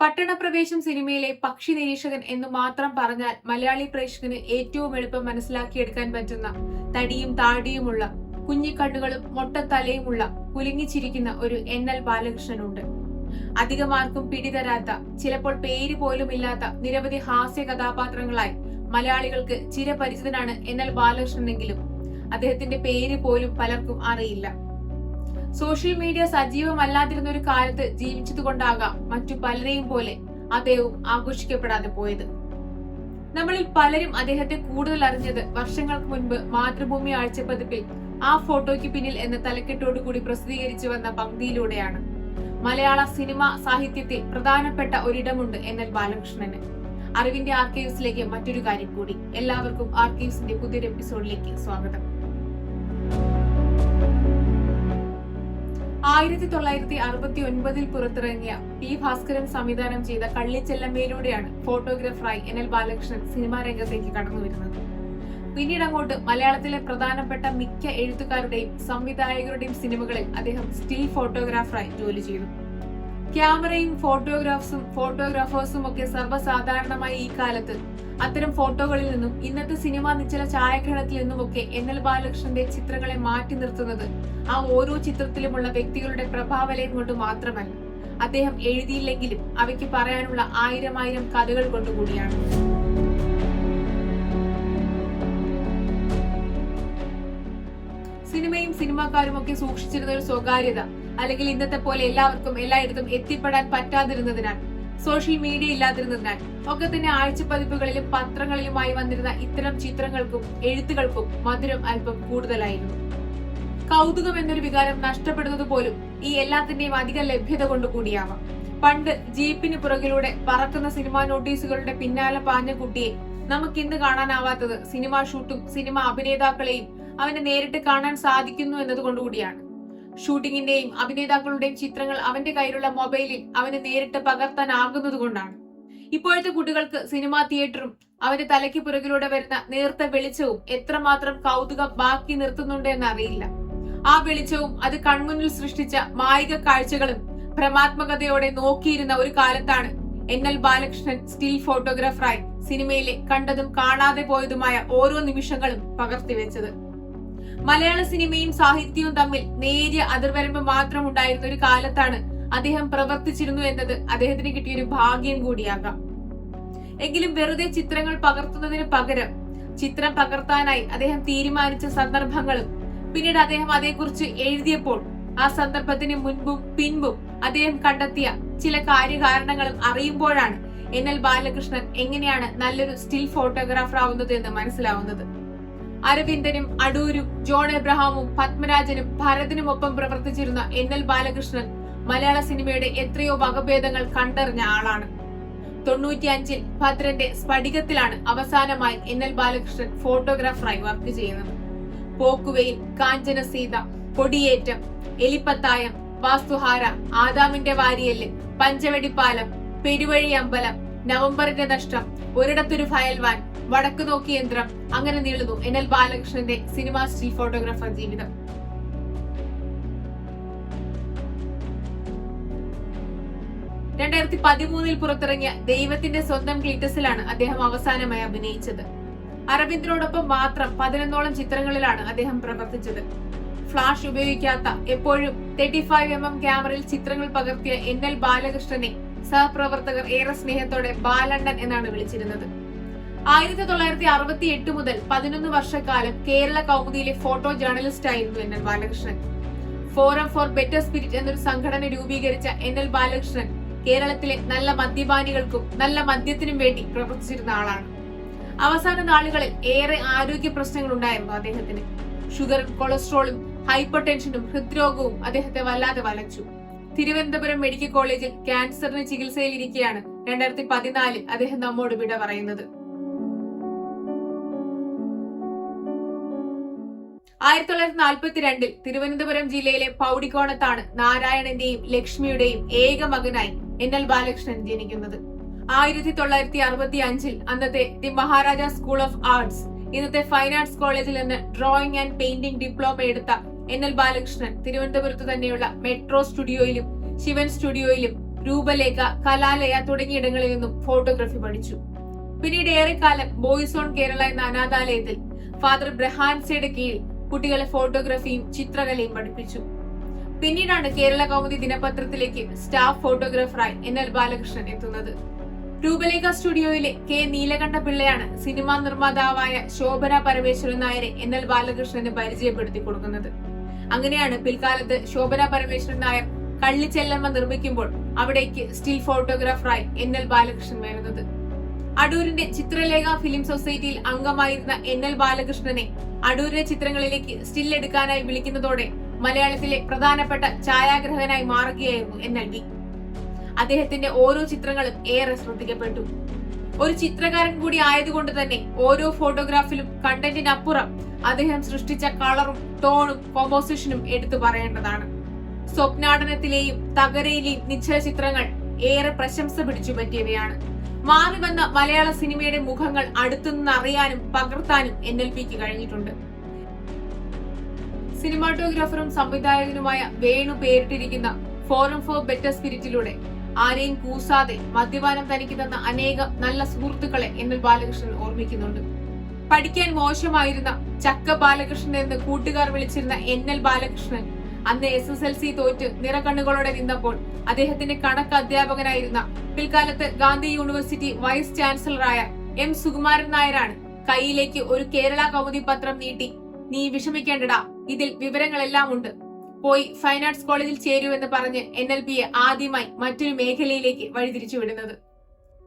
പട്ടണപ്രവേശം സിനിമയിലെ പക്ഷി നിരീക്ഷകൻ എന്ന് മാത്രം പറഞ്ഞാൽ മലയാളി പ്രേക്ഷകന് ഏറ്റവും എളുപ്പം മനസ്സിലാക്കിയെടുക്കാൻ പറ്റുന്ന തടിയും താടിയുമുള്ള കുഞ്ഞിക്കണ്ണുകളും മൊട്ടത്തലയുമുള്ള കുലുങ്ങിച്ചിരിക്കുന്ന ഒരു എൻ എൽ ബാലകൃഷ്ണനുണ്ട്. അധികമാർക്കും പിടിതരാത്ത ചിലപ്പോൾ പേര് പോലും ഇല്ലാത്ത നിരവധി ഹാസ്യ കഥാപാത്രങ്ങളായി മലയാളികൾക്ക് ചിരപരിചിതനാണ് എൻ എൽ ബാലകൃഷ്ണനെങ്കിലും. അദ്ദേഹത്തിന്റെ പേര് പോലും പലർക്കും അറിയില്ല. സോഷ്യൽ മീഡിയ സജീവമല്ലാതിരുന്ന ഒരു കാലത്ത് ജീവിച്ചതുകൊണ്ടാകാം മറ്റു പലരെയും പോലെ അദ്ദേഹവും ആഘോഷിക്കപ്പെടാതെ പോയത്. നമ്മളിൽ പലരും അദ്ദേഹത്തെ കൂടുതൽ അറിഞ്ഞത് വർഷങ്ങൾക്ക് മുൻപ് മാതൃഭൂമി ആഴ്ചപ്പതിപ്പിൽ ആ ഫോട്ടോയ്ക്ക് പിന്നിൽ എന്ന തലക്കെട്ടോടുകൂടി പ്രസിദ്ധീകരിച്ചു വന്ന പങ്ക്തിയിലൂടെയാണ്. മലയാള സിനിമ സാഹിത്യത്തിൽ പ്രധാനപ്പെട്ട ഒരിടമുണ്ട് എന്നൽ ബാലകൃഷ്ണന്. അറിവിന്റെ ആർക്കൈവ്സിലേക്ക് മറ്റൊരു കാര്യം കൂടി. എല്ലാവർക്കും ആർക്കൈവ്സിന്റെ പുതിയൊരു എപ്പിസോഡിലേക്ക് സ്വാഗതം. ആയിരത്തി തൊള്ളായിരത്തി അറുപത്തി ഒൻപതിൽ പുറത്തിറങ്ങിയ പി ഭാസ്കരൻ സംവിധാനം ചെയ്ത കള്ളിച്ചെല്ലമ്മയിലൂടെയാണ് ഫോട്ടോഗ്രാഫറായി എൻ എൽ ബാലകൃഷ്ണൻ സിനിമാ രംഗത്തേക്ക് കടന്നു വരുന്നത്. പിന്നീട് അങ്ങോട്ട് മലയാളത്തിലെ പ്രധാനപ്പെട്ട മിക്ക എഴുത്തുകാരുടെയും സംവിധായകരുടെയും സിനിമകളിൽ അദ്ദേഹം സ്റ്റിൽ ഫോട്ടോഗ്രാഫറായി ജോലി ചെയ്തു. ക്യാമറയും ഫോട്ടോഗ്രാഫ്സും ഫോട്ടോഗ്രാഫേഴ്സും ഒക്കെ സർവസാധാരണമായി ഈ കാലത്ത്. അത്തരം ഫോട്ടോകളിൽ നിന്നും ഇന്നത്തെ സിനിമാ നിശ്ചല ഛായാഗ്രഹണത്തിൽ നിന്നുമൊക്കെ എൻ എൽ ബാലകൃഷ്ണന്റെ ചിത്രങ്ങളെ മാറ്റി നിർത്തുന്നത് ആ ഓരോ ചിത്രത്തിലുമുള്ള വ്യക്തികളുടെ പ്രഭാവലയം കൊണ്ട് മാത്രമല്ല. അദ്ദേഹം എഴുതിയില്ലെങ്കിലും അവയ്ക്ക് പറയാനുള്ള ആയിരം ആയിരം കഥകൾ കൊണ്ടുകൂടിയാണ് സിനിമയും സിനിമാക്കാരും ഒക്കെ സൂക്ഷിച്ചിരുന്ന ഒരു സ്വകാര്യത. അല്ലെങ്കിൽ ഇന്നത്തെ പോലെ എല്ലാവർക്കും എല്ലായിടത്തും എത്തിപ്പെടാൻ പറ്റാതിരുന്നതിനാൽ സോഷ്യൽ മീഡിയ ഇല്ലാതിരുന്നതിനാൽ ഒക്കെ തന്നെ ആഴ്ചപ്പതിപ്പുകളിലും പത്രങ്ങളിലുമായി വന്നിരുന്ന ഇത്തരം ചിത്രങ്ങൾക്കും എഴുത്തുകൾക്കും മധുരം അല്പം കൂടുതലായിരുന്നു. കൗതുകം എന്നൊരു വികാരം നഷ്ടപ്പെടുന്നത് പോലും ഈ എല്ലാത്തിന്റെയും അധിക ലഭ്യത കൊണ്ട് കൂടിയാവാം. പണ്ട് ജീപ്പിന് പുറകിലൂടെ പറക്കുന്ന സിനിമാ നോട്ടീസുകളുടെ പിന്നാലെ പാഞ്ഞ കുട്ടിയെ നമുക്ക് ഇന്ന് കാണാനാവാത്തത് സിനിമാ ഷൂട്ടും സിനിമ അഭിനേതാക്കളെയും അവനെ നേരിട്ട് കാണാൻ സാധിക്കുന്നു എന്നതുകൊണ്ടുകൂടിയാണ് ഷൂട്ടിങ്ങിന്റെയും അഭിനേതാക്കളുടെയും ചിത്രങ്ങൾ അവന്റെ കയ്യിലുള്ള മൊബൈലിൽ അവന് നേരിട്ട് പകർത്താനാകുന്നത് കൊണ്ടാണ് ഇപ്പോഴത്തെ കുട്ടികൾക്ക് സിനിമാ തിയേറ്ററും അവന്റെ തലയ്ക്ക് പുറകിലൂടെ വരുന്ന നേർത്ത വെളിച്ചവും എത്രമാത്രം കൗതുകം ബാക്കി നിർത്തുന്നുണ്ട് എന്നറിയില്ല. ആ വെളിച്ചവും അത് കൺമുന്നിൽ സൃഷ്ടിച്ച മായിക കാഴ്ചകളും ഭ്രമാത്മകതയോടെ നോക്കിയിരുന്ന ഒരു കാലത്താണ് എൻ എൽ ബാലകൃഷ്ണൻ സ്റ്റിൽ ഫോട്ടോഗ്രാഫറായി സിനിമയിലെ കണ്ടതും കാണാതെ പോയതുമായ ഓരോ നിമിഷങ്ങളും പകർത്തിവെച്ചത്. മലയാള സിനിമയും സാഹിത്യവും തമ്മിൽ നേരിയ അതിർവരമ്പ് മാത്രം ഉണ്ടായിരുന്ന ഒരു കാലത്താണ് അദ്ദേഹം പ്രവർത്തിച്ചിരുന്നു എന്നത് അദ്ദേഹത്തിന് കിട്ടിയൊരു ഭാഗ്യം കൂടിയാകാം. എങ്കിലും വെറുതെ ചിത്രങ്ങൾ പകർത്തുന്നതിന് പകരം ചിത്രം പകർത്താനായി അദ്ദേഹം തീരുമാനിച്ച സന്ദർഭങ്ങളും പിന്നീട് അദ്ദേഹം അതേക്കുറിച്ച് എഴുതിയപ്പോൾ ആ സന്ദർഭത്തിന് മുൻപും പിൻപും അദ്ദേഹം കണ്ടെത്തിയ ചില കാര്യകാരണങ്ങളും അറിയുമ്പോഴാണ് എൻ എൽ ബാലകൃഷ്ണൻ എങ്ങനെയാണ് നല്ലൊരു സ്റ്റിൽ ഫോട്ടോഗ്രാഫർ ആവുന്നത് എന്ന് മനസ്സിലാവുന്നത്. അരവിന്ദനും അടൂരും ജോൺ എബ്രഹാമും പത്മരാജനും ഭരതനും ഒപ്പം പ്രവർത്തിച്ചിരുന്ന എൻ എൽ ബാലകൃഷ്ണൻ മലയാള സിനിമയുടെ എത്രയോ വകഭേദങ്ങൾ കണ്ടറിഞ്ഞ ആളാണ്. തൊണ്ണൂറ്റിയഞ്ചിൽ ഭദ്രന്റെ സ്ഫടികത്തിലാണ് അവസാനമായി എൻ എൽ ബാലകൃഷ്ണൻ ഫോട്ടോഗ്രാഫറായി വർക്ക് ചെയ്യുന്നത്. പോക്കുവെയിൽ കാഞ്ചന സീത കൊടിയേറ്റം എലിപ്പത്തായം വാസ്തുഹാര ആദാമിന്റെ വാരിയൽ പഞ്ചവടിപ്പാലം പെരുവഴി അമ്പലം നവംബറിന്റെ നഷ്ടം ഒരിടത്തൊരു ഫയൽവാൻ വടക്കു നോക്കി യന്ത്രം അങ്ങനെ നീളുന്നു. എൻ എൽ ബാലകൃഷ്ണന്റെ സിനിമാ സ്റ്റിൽ ഫോട്ടോഗ്രാഫർ ജീവിതം. രണ്ടായിരത്തി പതിമൂന്നിൽ പുറത്തിറങ്ങിയ ദൈവത്തിന്റെ സ്വന്തം ക്ലീറ്റസിലാണ് അദ്ദേഹം അവസാനമായി അഭിനയിച്ചത്. അരവിന്ദനോടൊപ്പം മാത്രം പതിനൊന്നോളം ചിത്രങ്ങളിലാണ് അദ്ദേഹം പ്രവർത്തിച്ചത്. ഫ്ലാഷ് ഉപയോഗിക്കാത്ത എപ്പോഴും തേർട്ടി ഫൈവ് എം എം ക്യാമറയിൽ ചിത്രങ്ങൾ പകർത്തിയ എൻ എൽ ബാലകൃഷ്ണനെ സഹപ്രവർത്തകർ ഏറെ സ്നേഹത്തോടെ ബാലണ്ണൻ എന്നാണ് വിളിച്ചിരുന്നത്. ആയിരത്തി തൊള്ളായിരത്തി അറുപത്തി എട്ട് മുതൽ പതിനൊന്ന് വർഷക്കാലം കേരള കൗമുദിയിലെ ഫോട്ടോ ജേർണലിസ്റ്റ് ആയിരുന്നു N L Balakrishnan. Forum for better spirit എന്നൊരു സംഘടന രൂപീകരിച്ച എൻ എൽ ബാലകൃഷ്ണൻ കേരളത്തിലെ നല്ല മദ്യപാനികൾക്കും നല്ല മദ്യത്തിനും വേണ്ടി പ്രവർത്തിച്ചിരുന്ന ആളാണ്. അവസാന നാളുകളിൽ ഏറെ ആരോഗ്യ പ്രശ്നങ്ങൾ ഉണ്ടായിരുന്നു അദ്ദേഹത്തിന് ഷുഗറും കൊളസ്ട്രോളും ഹൈപ്പർ ടെൻഷനും ഹൃദ്രോഗവും അദ്ദേഹത്തെ വല്ലാതെ വലച്ചു. തിരുവനന്തപുരം മെഡിക്കൽ കോളേജിൽ ക്യാൻസറിന് ചികിത്സയിലിരിക്കെയാണ് രണ്ടായിരത്തി പതിനാലിൽ അദ്ദേഹം നമ്മോട് വിട പറയുന്നത്. ആയിരത്തി തൊള്ളായിരത്തി നാൽപ്പത്തിരണ്ടിൽ തിരുവനന്തപുരം ജില്ലയിലെ പൗടിക്കോണത്താണ് നാരായണന്റെയും ലക്ഷ്മിയുടെയും ഏക മകനായി എൻ എൽ ബാലകൃഷ്ണൻ ജനിക്കുന്നത്. ആയിരത്തി തൊള്ളായിരത്തി അറുപത്തി അഞ്ചിൽ അന്നത്തെ the Maharaja school of arts ഇന്നത്തെ ഫൈൻ ആർട്സ് കോളേജിൽ നിന്ന് ഡ്രോയിങ് ആൻഡ് പെയിന്റിംഗ് ഡിപ്ലോമ എടുത്ത എൻ എൽ ബാലകൃഷ്ണൻ തിരുവനന്തപുരത്ത് തന്നെയുള്ള മെട്രോ സ്റ്റുഡിയോയിലും ശിവൻ സ്റ്റുഡിയോയിലും രൂപലേഖ കലാലയ തുടങ്ങിയിടങ്ങളിൽ നിന്നും ഫോട്ടോഗ്രാഫി പഠിച്ചു. പിന്നീട് ഏറെക്കാലം ബോയ്സ് ഓൺ കേരള എന്ന അനാഥാലയത്തിൽ ഫാദർ ബ്രഹാൻസയുടെ കീഴിൽ കുട്ടികളെ ഫോട്ടോഗ്രാഫിയും ചിത്രകലയും പഠിപ്പിച്ചു. പിന്നീടാണ് കേരള കൗമുദി ദിനപത്രത്തിലേക്ക് സ്റ്റാഫ് ഫോട്ടോഗ്രാഫറായി എൻ എൽ ബാലകൃഷ്ണൻ എത്തുന്നത്. രൂപലേഖ സ്റ്റുഡിയോയിലെ കെ നീലകണ്ഠ പിള്ളയാണ് സിനിമാ നിർമ്മാതാവായ ശോഭന പരമേശ്വരൻ നായരെ എൻ എൽ ബാലകൃഷ്ണന് പരിചയപ്പെടുത്തി കൊടുക്കുന്നത്. അങ്ങനെയാണ് പിൽക്കാലത്ത് ശോഭന പരമേശ്വരൻ നായർ കള്ളിച്ചെല്ലമ്മ നിർമ്മിക്കുമ്പോൾ അവിടേക്ക് സ്റ്റിൽ ഫോട്ടോഗ്രാഫറായി എൻ എൽ ബാലകൃഷ്ണൻ വരുന്നത്. അടൂരിന്റെ ചിത്രലേഖ ഫിലിം സൊസൈറ്റിയിൽ അംഗമായിരുന്ന എൻ എൽ ബാലകൃഷ്ണനെ അടൂരിലെ ചിത്രങ്ങളിലേക്ക് സ്റ്റിൽ എടുക്കാനായി വിളിക്കുന്നതോടെ മലയാളത്തിലെ പ്രധാനപ്പെട്ട ഛായാഗ്രഹകനായി മാറുകയായിരുന്നു എൻ എൽ ബി. അദ്ദേഹത്തിന്റെ ഓരോ ചിത്രങ്ങളും ഏറെ ശ്രദ്ധിക്കപ്പെട്ടു. ഒരു ചിത്രകാരൻ കൂടി ആയതുകൊണ്ട് തന്നെ ഓരോ ഫോട്ടോഗ്രാഫിലും കണ്ടന്റിനപ്പുറം അദ്ദേഹം സൃഷ്ടിച്ച കളറും ടോണും കോമ്പോസിഷനും എടുത്തു പറയേണ്ടതാണ്. സ്വപ്നാടനത്തിലെയും തകരയിലെയും നിശ്ചല ചിത്രങ്ങൾ ഏറെ പ്രശംസ പിടിച്ചു പറ്റിയവയാണ്. മാറി വന്ന മലയാള സിനിമയുടെ മുഖങ്ങൾ അടുത്തുനിന്ന് അറിയാനും പകർത്താനും എൻ എൽ പിക്ക് കഴിഞ്ഞിട്ടുണ്ട്. സിനിമാറ്റോഗ്രാഫറും സംവിധായകനുമായ വേണു പേരിട്ടിരിക്കുന്ന ഫോറം ഫോർ ബെറ്റർ സ്പിരിറ്റിലൂടെ ആരെയും കൂസാതെ മദ്യപാനം തനിക്ക് തന്ന അനേകം നല്ല സുഹൃത്തുക്കളെ എന്നൽ ബാലകൃഷ്ണൻ ഓർമ്മിക്കുന്നുണ്ട്. പഠിക്കാൻ മോശമായിരുന്ന ചക്ക ബാലകൃഷ്ണൻ എന്ന് കൂട്ടുകാർ വിളിച്ചിരുന്ന എൻ എൽ ബാലകൃഷ്ണൻ അന്ന് എസ് എസ് എൽ സി തോറ്റ്. നിറകണ്ണുകളോടെ നിന്നപ്പോൾ അദ്ദേഹത്തിന്റെ കണക്ക് അധ്യാപകനായിരുന്ന പിൽക്കാലത്ത് ഗാന്ധി യൂണിവേഴ്സിറ്റി വൈസ് ചാൻസലറായ എം സുകുമാരൻ നായരാണ് കയ്യിലേക്ക് ഒരു കേരള കൗമുദി പത്രം നീട്ടി. നീ വിഷമിക്കേണ്ടടാ. ഇതിൽ വിവരങ്ങളെല്ലാം ഉണ്ട്. പോയി ഫൈൻ ആർട്സ് കോളേജിൽ ചേരൂ എന്ന് പറഞ്ഞ് എൻ എൽ പിയെ ആദ്യമായി മറ്റൊരു മേഖലയിലേക്ക് വഴിതിരിച്ചു വിടുന്നത്.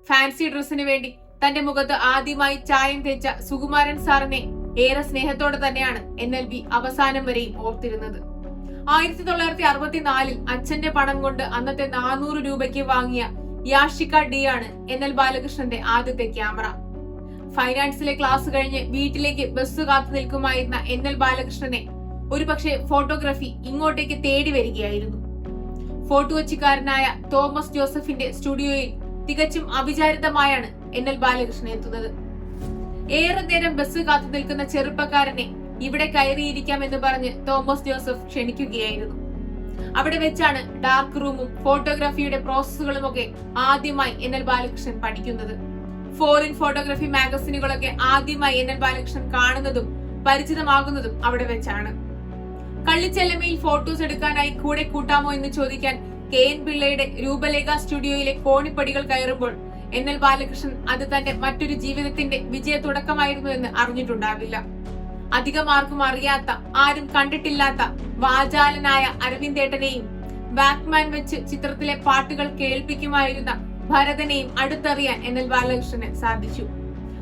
ഫാൻസി ഡ്രസ്സിന് വേണ്ടി തന്റെ മുഖത്ത് ആദ്യമായി ചായം തേച്ച സുകുമാരൻ സാറിനെ ഏറെ സ്നേഹത്തോടെ തന്നെയാണ് എൻ അവസാനം വരെയും ഓർത്തിരുന്നത്. ആയിരത്തി തൊള്ളായിരത്തി അറുപത്തിനാലിൽ അച്ഛന്റെ പണം കൊണ്ട് അന്നത്തെ നാനൂറ് രൂപയ്ക്ക് വാങ്ങിയ യാഷിക ഡി ആണ് എൻ എൽ ബാലകൃഷ്ണന്റെ ആദ്യത്തെ ക്യാമറ. ഫൈനാൻസിലെ ക്ലാസ് കഴിഞ്ഞ് വീട്ടിലേക്ക് ബസ് കാത്തു നിൽക്കുമായിരുന്ന എൻ എൽ ബാലകൃഷ്ണനെ ഒരുപക്ഷെ ഫോട്ടോഗ്രാഫി ഇങ്ങോട്ടേക്ക് തേടി വരികയായിരുന്നു. ഫോട്ടോ കൊച്ചിക്കാരനായ തോമസ് ജോസഫിന്റെ സ്റ്റുഡിയോയിൽ തികച്ചും അവിചാരിതമായാണ് എൻ എൽ ബാലകൃഷ്ണൻ എത്തുന്നത്. ഏറെ നേരം ബസ് കാത്തു നിൽക്കുന്ന ചെറുപ്പക്കാരനെ ഇവിടെ കയറിയിരിക്കാം എന്ന് പറഞ്ഞ് തോമസ് ജോസഫ് ക്ഷണിക്കുകയായിരുന്നു. അവിടെ വെച്ചാണ് ഡാർക്ക് റൂമും ഫോട്ടോഗ്രാഫിയുടെ പ്രോസസ്സുകളും ഒക്കെ ആദ്യമായി എൻ എൽ ബാലകൃഷ്ണൻ പഠിക്കുന്നത്. ഫോറിൻ ഫോട്ടോഗ്രാഫി മാഗസിനുകളൊക്കെ ആദ്യമായി എൻ എൽ ബാലകൃഷ്ണൻ കാണുന്നതും പരിചിതമാകുന്നതും അവിടെ വെച്ചാണ്. കള്ളിച്ചെല്ലമയിൽ ഫോട്ടോസ് എടുക്കാനായി കൂടെ കൂട്ടാമോ എന്ന് ചോദിക്കാൻ കെ എൻ പിള്ളയുടെ രൂപലേഖ സ്റ്റുഡിയോയിലെ കോണിപ്പടികൾ കയറുമ്പോൾ എൻ എൽ ബാലകൃഷ്ണൻ അത് തന്റെ മറ്റൊരു ജീവിതത്തിന്റെ വിജയ തുടക്കമായിരുന്നു എന്ന് അറിഞ്ഞിട്ടുണ്ടാവില്ല. അധികം ആർക്കും അറിയാത്ത ആരും കണ്ടിട്ടില്ലാത്ത വാചാലനായ അരവിന്ദേട്ടനെയും ബാക്ക്മാൻ വെച്ച് ചിത്രത്തിലെ പാട്ടുകൾ കേൾപ്പിക്കുമായിരുന്ന ഭരതനെയും അടുത്തറിയാൻ എൻ എൽ ബാലകൃഷ്ണന് സാധിച്ചു.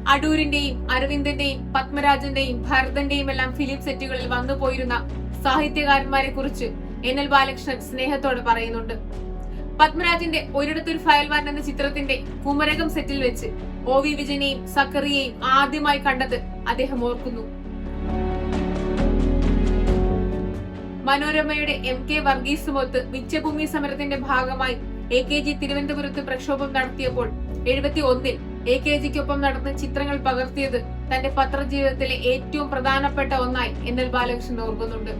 അടൂരിന്റെയും അരവിന്ദന്റെയും പത്മരാജന്റെയും ഭരതന്റെയും എല്ലാം ഫിലിം സെറ്റുകളിൽ വന്നു പോയിരുന്ന സാഹിത്യകാരന്മാരെ കുറിച്ച് എൻ എൽ ബാലകൃഷ്ണൻ സ്നേഹത്തോടെ പറയുന്നുണ്ട്. പത്മരാജന്റെ ഒരിടത്തൊരു ഫയൽവാൻ എന്ന ചിത്രത്തിന്റെ കുമരകം സെറ്റിൽ വെച്ച് ഒ വി വിജയനെയും സക്കറിയെയും ആദ്യമായി കണ്ടത് അദ്ദേഹം ഓർക്കുന്നു. മനോരമയുടെ എം കെ വർഗീസുമൊത്ത് മിച്ചഭൂമി സമരത്തിന്റെ ഭാഗമായി എ കെ ജി തിരുവനന്തപുരത്ത് പ്രക്ഷോഭം നടത്തിയപ്പോൾ എഴുപത്തി ഒന്നിൽ എ കെ ജിക്കൊപ്പം നടന്ന ചിത്രങ്ങൾ പകർത്തിയത് തന്റെ പത്രജീവിതത്തിലെ ഏറ്റവും പ്രധാനപ്പെട്ട ഒന്നായി എന്നൽ ബാലകൃഷ്ണൻ ഓർക്കുന്നുണ്ട്.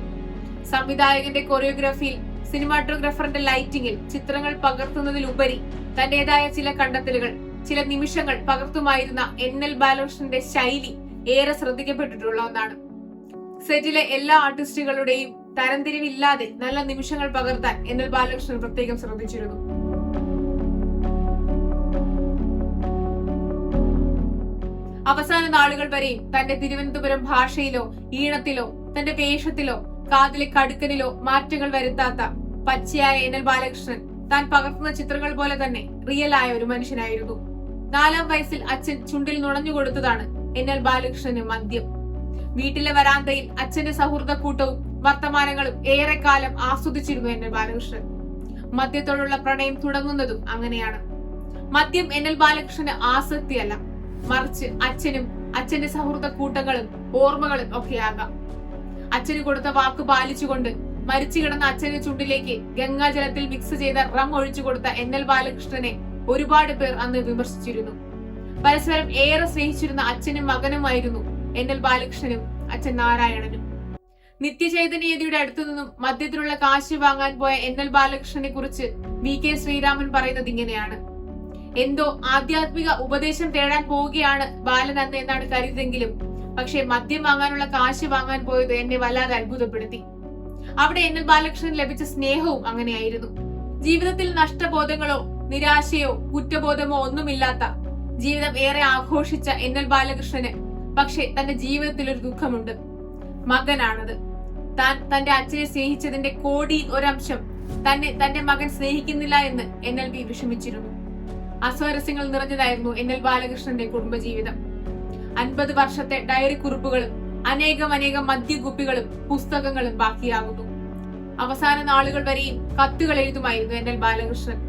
സംവിധായകന്റെ കൊറിയോഗ്രാഫിയിൽ സിനിമാറ്റോഗ്രാഫറിന്റെ ലൈറ്റിംഗിൽ ചിത്രങ്ങൾ പകർത്തുന്നതിലുപരി തന്റേതായ ചില കണ്ടെത്തലുകൾ ചില നിമിഷങ്ങൾ പകർത്തുമായിരുന്ന എൻ എൽ ബാലകൃഷ്ണന്റെ ശൈലി ഏറെ ശ്രദ്ധിക്കപ്പെട്ടിട്ടുള്ള ഒന്നാണ്. സെറ്റിലെ എല്ലാ ആർട്ടിസ്റ്റുകളുടെയും തരംതിരിവില്ലാതെ നല്ല നിമിഷങ്ങൾ പകർത്താൻ എൻ എൽ ബാലകൃഷ്ണൻ പ്രത്യേകം ശ്രദ്ധിച്ചിരുന്നു. അവസാന നാളുകൾ വരെയും തന്റെ തിരുവനന്തപുരം ഭാഷയിലോ ഈണത്തിലോ തന്റെ വേഷത്തിലോ കാതിലെ കടുക്കനിലോ മാറ്റങ്ങൾ വരുത്താത്ത പച്ചയായ എൻ എൽ ബാലകൃഷ്ണൻ താൻ പകർത്തുന്ന ചിത്രങ്ങൾ പോലെ തന്നെ റിയൽ ആയ ഒരു മനുഷ്യനായിരുന്നു. നാലാം വയസ്സിൽ അച്ഛൻ ചുണ്ടിൽ നുണഞ്ഞു കൊടുത്തതാണ് എൻ എൽ ബാലകൃഷ്ണന് മദ്യം. വീട്ടിലെ വരാന്തയിൽ അച്ഛന്റെ സൗഹൃദ കൂട്ടവും വർത്തമാനങ്ങളും ഏറെക്കാലം ആസ്വദിച്ചിരുന്നു എൻ എൽ ബാലകൃഷ്ണൻ. മദ്യത്തോടുള്ള പ്രണയം തുടങ്ങുന്നതും അങ്ങനെയാണ്. മദ്യം എൻ എൽ ബാലകൃഷ്ണന് ആസക്തിയല്ല. മറിച്ച് അച്ഛനും അച്ഛന്റെ സൗഹൃദ കൂട്ടങ്ങളും ഓർമ്മകളും ഒക്കെയാകാം. അച്ഛന് കൊടുത്ത വാക്ക് പാലിച്ചുകൊണ്ട് മരിച്ചു കിടന്ന അച്ഛന്റെ ചുണ്ടിലേക്ക് ഗംഗാജലത്തിൽ മിക്സ് ചെയ്ത റം ഒഴിച്ചു കൊടുത്ത എൻ എൽ ബാലകൃഷ്ണനെ ഒരുപാട് പേർ അന്ന് വിമർശിച്ചിരുന്നു. പരസ്പരം ഏറെ സ്നേഹിച്ചിരുന്ന അച്ഛനും മകനുമായിരുന്നു എൻ എൽ ബാലകൃഷ്ണനും അച്ഛൻ നാരായണനും. നിത്യചൈതന്യതയുടെ അടുത്തു നിന്നും മദ്യത്തിലുള്ള കാശ് വാങ്ങാൻ പോയ എൻ എൽ ബാലകൃഷ്ണനെ കുറിച്ച് വി കെ ശ്രീരാമൻ പറയുന്നത് ഇങ്ങനെയാണ്. എന്തോ ആധ്യാത്മിക ഉപദേശം തേടാൻ പോവുകയാണ് ബാലൻ അന്ന് എന്നാണ് കരുതെങ്കിലും പക്ഷെ മദ്യം വാങ്ങാനുള്ള കാശ് വാങ്ങാൻ പോയത് എന്നെ വല്ലാതെ അത്ഭുതപ്പെടുത്തി. അവിടെ എന്നിൽ ബാലകൃഷ്ണൻ ലഭിച്ച സ്നേഹവും അങ്ങനെയായിരുന്നു. ജീവിതത്തിൽ നഷ്ടബോധങ്ങളോ നിരാശയോ കുറ്റബോധമോ ഒന്നുമില്ലാത്ത ജീവിതം ഏറെ ആഘോഷിച്ച എന്നൽ ബാലകൃഷ്ണന് പക്ഷെ തന്റെ ജീവിതത്തിൽ ഒരു ദുഃഖമുണ്ട്. മകനാണത്. താൻ തന്റെ അച്ഛനെ സ്നേഹിച്ചതിന്റെ കോടി ഒരംശം തന്നെ തന്റെ മകൻ സ്നേഹിക്കുന്നില്ല എന്ന് എൻ എൽ ബി വിഷമിച്ചിരുന്നു. അസ്വാരസ്യങ്ങൾ നിറഞ്ഞതായിരുന്നു എൻ എൽ ബാലകൃഷ്ണന്റെ കുടുംബജീവിതം. അൻപത് വർഷത്തെ ഡയറി കുറിപ്പുകളും അനേകം അനേകം മദ്യകുപ്പികളും പുസ്തകങ്ങളും ബാക്കിയാകുന്നു അവസാന നാളുകൾ വരെയും കത്തുകൾ എഴുതുമായിരുന്നു N L Balakrishnan.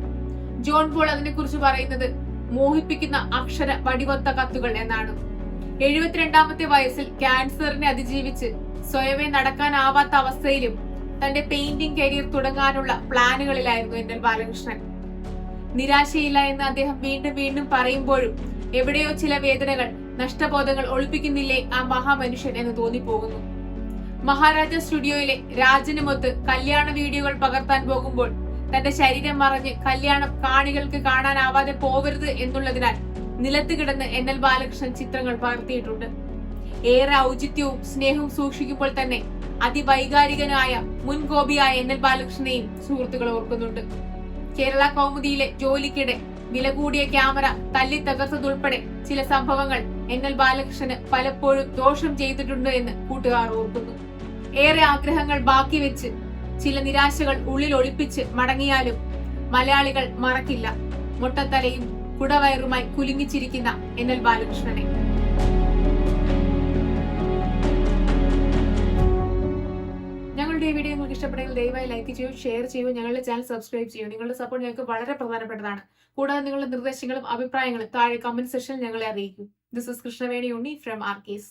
John Paul അതിനെക്കുറിച്ച് പറയുന്നത് മോഹിപ്പിക്കുന്ന അക്ഷര വടിവത്ത കത്തുകൾ എന്നാണ്. എഴുപത്തിരണ്ടാമത്തെ വയസ്സിൽ ക്യാൻസറിനെ അതിജീവിച്ച് സ്വയമേ നടക്കാനാവാത്ത അവസ്ഥയിലും തന്റെ പെയിന്റിംഗ് കരിയർ തുടങ്ങാനുള്ള പ്ലാനുകളിലായിരുന്നു എൻ എൽ ബാലകൃഷ്ണൻ. നിരാശയില്ല എന്ന് അദ്ദേഹം വീണ്ടും വീണ്ടും പറയുമ്പോഴും എവിടെയോ ചില വേദനകൾ നഷ്ടബോധങ്ങൾ ഒളിപ്പിക്കുന്നില്ലേ ആ മഹാമനുഷ്യൻ എന്ന് തോന്നിപ്പോകുന്നു. മഹാരാജ സ്റ്റുഡിയോയിലെ രാജനുമൊത്ത് കല്യാണ വീഡിയോകൾ പകർത്താൻ പോകുമ്പോൾ തന്റെ ശരീരം മറഞ്ഞ് കല്യാണം കാണികൾക്ക് കാണാനാവാതെ പോവരുത് എന്നുള്ളതിനാൽ നിലത്ത് കിടന്ന് എൻ എൽ ബാലകൃഷ്ണൻ ചിത്രങ്ങൾ പകർത്തിയിട്ടുണ്ട്. ഏറെ ഔചിത്യവും സ്നേഹവും സൂക്ഷിക്കുമ്പോൾ തന്നെ അതിവൈകാരികനായ മുൻ ഗോപിയായ എൻ എൽ ബാലകൃഷ്ണനെയും സുഹൃത്തുക്കൾ ഓർക്കുന്നുണ്ട്. കേരള കൗമുദിയിലെ ജോലിക്കിടെ വില കൂടിയ ക്യാമറ തല്ലി തകർത്തതുൾപ്പെടെ ചില സംഭവങ്ങൾ എൻ എൽ ബാലകൃഷ്ണന് പലപ്പോഴും ദോഷം ചെയ്തിട്ടുണ്ട് എന്ന് കൂട്ടുകാർ ഓർക്കുന്നു. ഏറെ ആഗ്രഹങ്ങൾ ബാക്കി വെച്ച് ചില നിരാശകൾ ഉള്ളിൽ ഒളിപ്പിച്ച് മടങ്ങിയാലും മലയാളികൾ മറക്കില്ല. മുട്ടത്തലയും കുടവയറുമായി കുലുങ്ങിച്ചിരിക്കുന്ന എൻ എൽ ബാലകൃഷ്ണനെ. ഞങ്ങളുടെ ഈ വീഡിയോ നിങ്ങൾക്ക് ഇഷ്ടപ്പെട്ടെങ്കിൽ ദയവായി ലൈക്ക് ചെയ്യൂ ഷെയർ ചെയ്യൂ ഞങ്ങളുടെ ചാനൽ സബ്സ്ക്രൈബ് ചെയ്യൂ. നിങ്ങളുടെ സപ്പോർട്ട് ഞങ്ങൾക്ക് വളരെ പ്രധാനപ്പെട്ടതാണ്. കൂടാതെ നിങ്ങളുടെ നിർദ്ദേശങ്ങളും അഭിപ്രായങ്ങളും താഴെ കമന്റ് സെക്ഷനിൽ ഞങ്ങളെ അറിയിക്കൂ. This is Krishnaveni Unni from R case